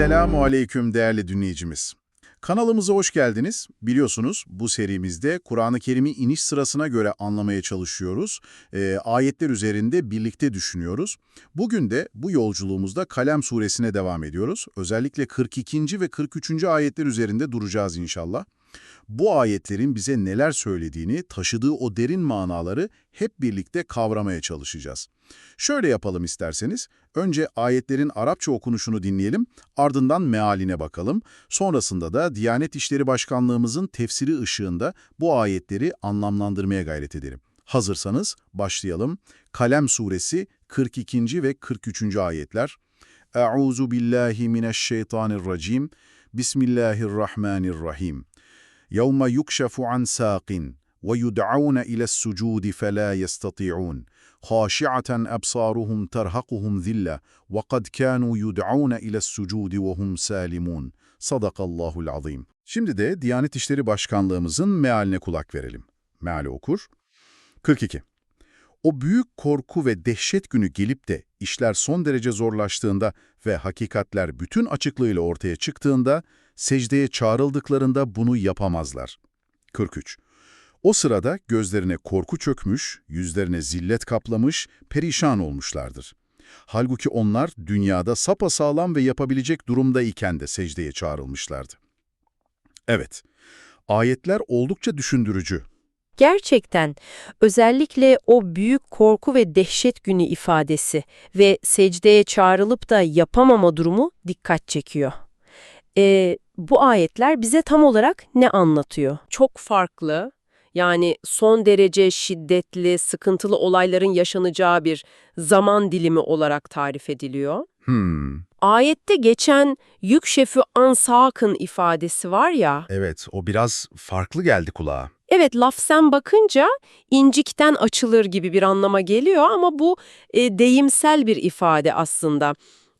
Esselamu Aleyküm değerli dinleyicimiz. Kanalımıza hoş geldiniz. Biliyorsunuz bu serimizde Kur'an-ı Kerim'i iniş sırasına göre anlamaya çalışıyoruz. Ee, ayetler üzerinde birlikte düşünüyoruz. Bugün de bu yolculuğumuzda Kalem suresine devam ediyoruz. Özellikle 42. ve 43. ayetler üzerinde duracağız inşallah. Bu ayetlerin bize neler söylediğini, taşıdığı o derin manaları hep birlikte kavramaya çalışacağız. Şöyle yapalım isterseniz. Önce ayetlerin Arapça okunuşunu dinleyelim, ardından mealine bakalım. Sonrasında da Diyanet İşleri Başkanlığımızın tefsiri ışığında bu ayetleri anlamlandırmaya gayret edelim. Hazırsanız başlayalım. Kalem suresi 42. ve 43. ayetler. Euzu billahi mineşşeytanirracim. Bismillahirrahmanirrahim. يَوْمَ يُكْشَفُ عَنْ سَاقٍ وَيُدْعَوْنَ إِلَى السُّجُودِ فَلَا يَسْتَطِيعُونَ خَاشِعَةً أَبْصَارُهُمْ تَرْهَقُهُمْ ذِلَّةٌ وَقَدْ كَانُوا يُدْعَوْنَ إِلَى السُّجُودِ وَهُمْ سَالِمُونَ Sadakallahul azim. Şimdi de Diyanet İşleri Başkanlığımızın mealine kulak verelim. Meali okur. 42. O büyük korku ve dehşet günü gelip de işler son derece zorlaştığında ve hakikatler bütün açıklığıyla ortaya çıktığında, secdeye çağrıldıklarında bunu yapamazlar. 43. O sırada gözlerine korku çökmüş, yüzlerine zillet kaplamış, perişan olmuşlardır. Halbuki onlar dünyada sapasağlam ve yapabilecek durumda iken de secdeye çağrılmışlardı. Evet, ayetler oldukça düşündürücü. Gerçekten özellikle o büyük korku ve dehşet günü ifadesi ve secdeye çağrılıp da yapamama durumu dikkat çekiyor. Ee, bu ayetler bize tam olarak ne anlatıyor? Çok farklı, yani son derece şiddetli, sıkıntılı olayların yaşanacağı bir zaman dilimi olarak tarif ediliyor. Hmm, Ayette geçen yük şefi ansakın ifadesi var ya, evet o biraz farklı geldi kulağa. Evet lafzen bakınca incikten açılır gibi bir anlama geliyor ama bu e, deyimsel bir ifade aslında.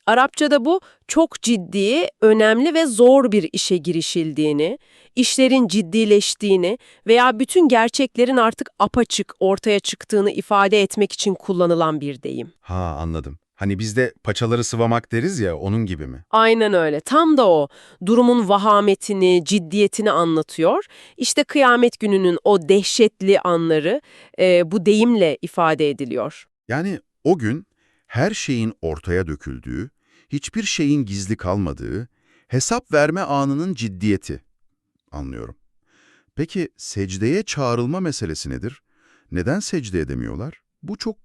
Arapçada bu çok ciddi, önemli ve zor bir işe girişildiğini, işlerin ciddileştiğini veya bütün gerçeklerin artık apaçık ortaya çıktığını ifade etmek için kullanılan bir deyim. Ha anladım. Hani bizde paçaları sıvamak deriz ya onun gibi mi? Aynen öyle. Tam da o. Durumun vahametini, ciddiyetini anlatıyor. İşte kıyamet gününün o dehşetli anları e, bu deyimle ifade ediliyor. Yani o gün her şeyin ortaya döküldüğü, hiçbir şeyin gizli kalmadığı, hesap verme anının ciddiyeti. Anlıyorum. Peki secdeye çağrılma meselesi nedir? Neden secde edemiyorlar? Bu çok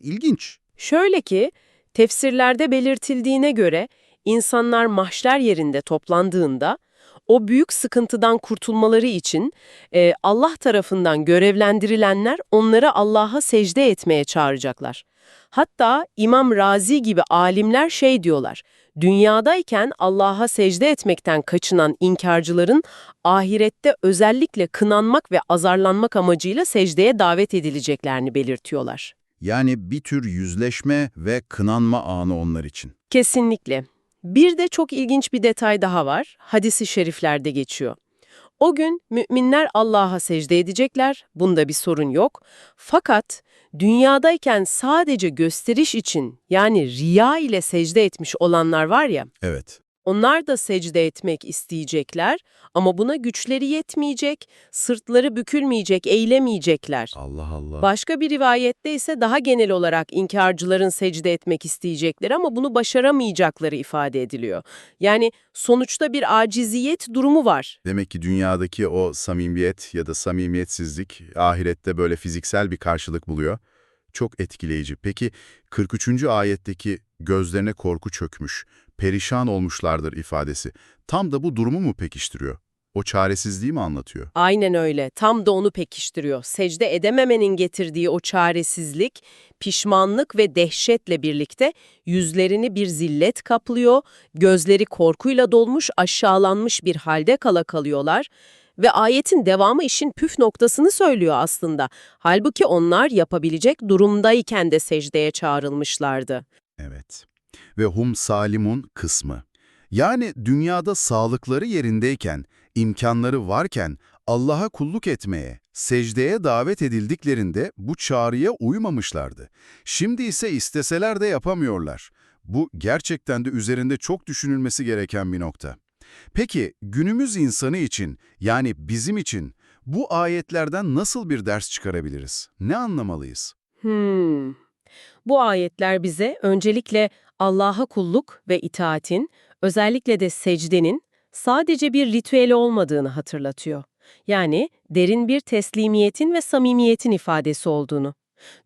ilginç. Şöyle ki, tefsirlerde belirtildiğine göre insanlar mahşer yerinde toplandığında o büyük sıkıntıdan kurtulmaları için e, Allah tarafından görevlendirilenler onları Allah'a secde etmeye çağıracaklar. Hatta İmam Razi gibi alimler şey diyorlar, dünyadayken Allah'a secde etmekten kaçınan inkarcıların ahirette özellikle kınanmak ve azarlanmak amacıyla secdeye davet edileceklerini belirtiyorlar. Yani bir tür yüzleşme ve kınanma anı onlar için. Kesinlikle. Bir de çok ilginç bir detay daha var. Hadisi şeriflerde geçiyor. O gün müminler Allah'a secde edecekler, bunda bir sorun yok. Fakat dünyadayken sadece gösteriş için yani riya ile secde etmiş olanlar var ya, Evet. Onlar da secde etmek isteyecekler ama buna güçleri yetmeyecek, sırtları bükülmeyecek, eylemeyecekler. Allah Allah. Başka bir rivayette ise daha genel olarak inkarcıların secde etmek isteyecekleri ama bunu başaramayacakları ifade ediliyor. Yani sonuçta bir aciziyet durumu var. Demek ki dünyadaki o samimiyet ya da samimiyetsizlik ahirette böyle fiziksel bir karşılık buluyor. Çok etkileyici. Peki 43. ayetteki gözlerine korku çökmüş, perişan olmuşlardır ifadesi tam da bu durumu mu pekiştiriyor? O çaresizliği mi anlatıyor? Aynen öyle. Tam da onu pekiştiriyor. Secde edememenin getirdiği o çaresizlik, pişmanlık ve dehşetle birlikte yüzlerini bir zillet kaplıyor, gözleri korkuyla dolmuş, aşağılanmış bir halde kala kalıyorlar ve ayetin devamı işin püf noktasını söylüyor aslında. Halbuki onlar yapabilecek durumdayken de secdeye çağrılmışlardı. Evet. Ve hum salimun kısmı. Yani dünyada sağlıkları yerindeyken, imkanları varken Allah'a kulluk etmeye, secdeye davet edildiklerinde bu çağrıya uymamışlardı. Şimdi ise isteseler de yapamıyorlar. Bu gerçekten de üzerinde çok düşünülmesi gereken bir nokta. Peki günümüz insanı için yani bizim için bu ayetlerden nasıl bir ders çıkarabiliriz? Ne anlamalıyız? Hmm. Bu ayetler bize öncelikle Allah'a kulluk ve itaatin, özellikle de secdenin sadece bir ritüeli olmadığını hatırlatıyor. Yani derin bir teslimiyetin ve samimiyetin ifadesi olduğunu.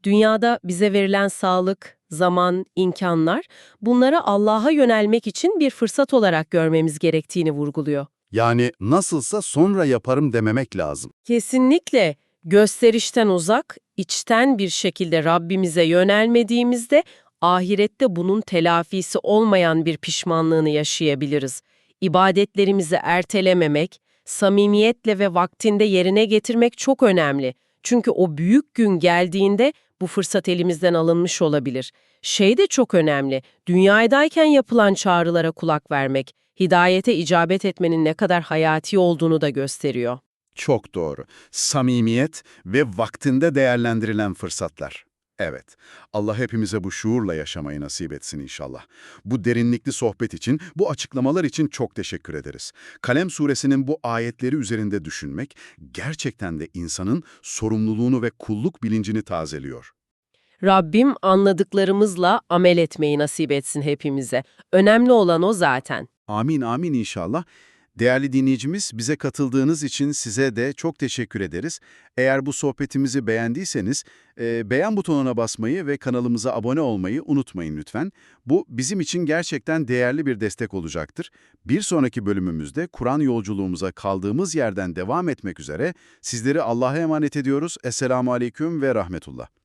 Dünyada bize verilen sağlık, zaman, imkanlar bunları Allah'a yönelmek için bir fırsat olarak görmemiz gerektiğini vurguluyor. Yani nasılsa sonra yaparım dememek lazım. Kesinlikle gösterişten uzak, içten bir şekilde Rabbimize yönelmediğimizde ahirette bunun telafisi olmayan bir pişmanlığını yaşayabiliriz. İbadetlerimizi ertelememek, samimiyetle ve vaktinde yerine getirmek çok önemli. Çünkü o büyük gün geldiğinde bu fırsat elimizden alınmış olabilir. Şey de çok önemli, dünyadayken yapılan çağrılara kulak vermek, hidayete icabet etmenin ne kadar hayati olduğunu da gösteriyor. Çok doğru. Samimiyet ve vaktinde değerlendirilen fırsatlar. Evet, Allah hepimize bu şuurla yaşamayı nasip etsin inşallah. Bu derinlikli sohbet için, bu açıklamalar için çok teşekkür ederiz. Kalem suresinin bu ayetleri üzerinde düşünmek, gerçekten de insanın sorumluluğunu ve kulluk bilincini tazeliyor. Rabbim anladıklarımızla amel etmeyi nasip etsin hepimize. Önemli olan o zaten. Amin amin inşallah. Değerli dinleyicimiz, bize katıldığınız için size de çok teşekkür ederiz. Eğer bu sohbetimizi beğendiyseniz, e, beğen butonuna basmayı ve kanalımıza abone olmayı unutmayın lütfen. Bu bizim için gerçekten değerli bir destek olacaktır. Bir sonraki bölümümüzde Kur'an yolculuğumuza kaldığımız yerden devam etmek üzere sizleri Allah'a emanet ediyoruz. Esselamu Aleyküm ve Rahmetullah.